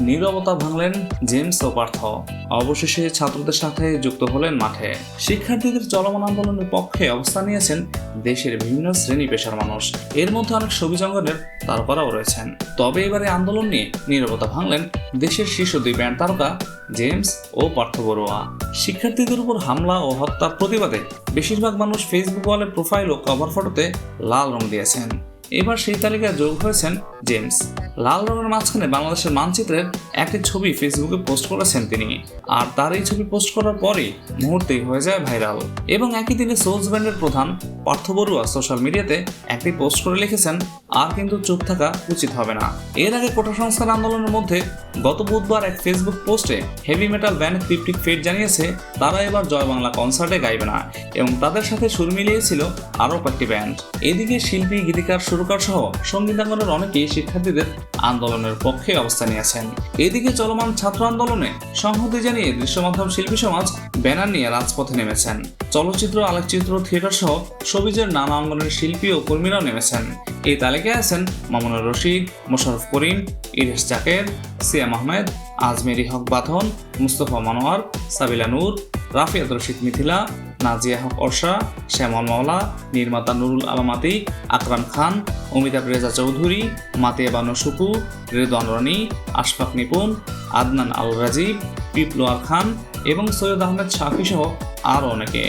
নীরবতা ভাঙলেন জেমস ও পার্থ। অবশেষে ছাত্রদের সাথে যুক্ত হলেন মাঠে। শিক্ষার্থীদের চলমান আন্দোলনের পক্ষে অবস্থান নিয়েছেন দেশের বিভিন্ন শ্রেণি পেশার মানুষ। এর মধ্যে অনেক ছবিজঙ্গনের তারকারাও রয়েছেন। তবে এবারে আন্দোলন নিয়ে নীরবতা ভাঙলেন দেশের শীর্ষ দুই ব্যান্ড তারকা জেমস ও পার্থ বড়ুয়া। শিক্ষার্থীদের উপর হামলা ও হত্যার প্রতিবাদে বেশিরভাগ মানুষ ফেসবুক ওয়ালের প্রোফাইল ও কভার ফটোতে লাল রং দিয়েছেন। এবার সেই তালিকায় যোগ হয়েছেন জেমস। লাল রঙের মাঝখানে বাংলাদেশের মানচিত্রের একটি ছবি ফেসবুকে পোস্ট করেছেন তিনি। আর তার এই ছবি পোস্ট করার পরই মুহূর্তেই হয়ে যায় ভাইরাল। এবং একই দিনে সোলস ব্যান্ডের প্রধান পার্থ বড়ুয়া সোশ্যাল মিডিয়াতে একটি পোস্ট করে লিখেছেন আর কিন্তু চুপ থাকা উচিত হবে না। এর আগে কোটা সংস্কার আন্দোলনের মধ্যে গত বুধবার এক ফেসবুক পোস্টে heavy metal band Cryptic Fate জানিয়েছে, তারা এবার জয় বাংলা কনসার্টে গাইবে না এবং তাদের সাথে সুর মিলিয়েছিল আরও কয়েকটি ব্যান্ড এদিকে শিল্পী, গীতিকার, সুরকার সহ সঙ্গীতাঙ্গনের অনেকেই শিক্ষার্থীদের আন্দোলনের পক্ষে অবস্থান নিয়েছেন। এদিকে চলমান ছাত্র আন্দোলনে সংহতি জানিয়ে দৃশ্যমাধ্যম শিল্পী সমাজ ব্যানার নিয়ে রাজপথে নেমেছেন। চলচ্চিত্র, আলোকচিত্র থিয়েটার সহ সবিজের নানা অঙ্গনের শিল্পী ও কর্মীরাও নেমেছেন। এই তালিকায় আছেন মামুনুর রশিদ মোশারফ করিম, ইরেশ জাকের, সিয়াম আহমেদ, আজমেরি হক বাথন, মুস্তফা মনোয়ার, সাবিলা নূর, রাফিয়াত রশিদ মিথিলা, নাজিয়া হক অর্ষা, শ্যামল মাওলা, নির্মাতা নুরুল আলমাতি আকরাম খান, অমিতাভ রেজা চৌধুরী, মাতিয়া বানু সুকু রেদওয়ান রনি, আশফাক নিপুন আদনান আল রাজীব বিপ্লোয়ার খান এবং সৈয়দ আহমেদ শাফি সহ আরও অনেকে।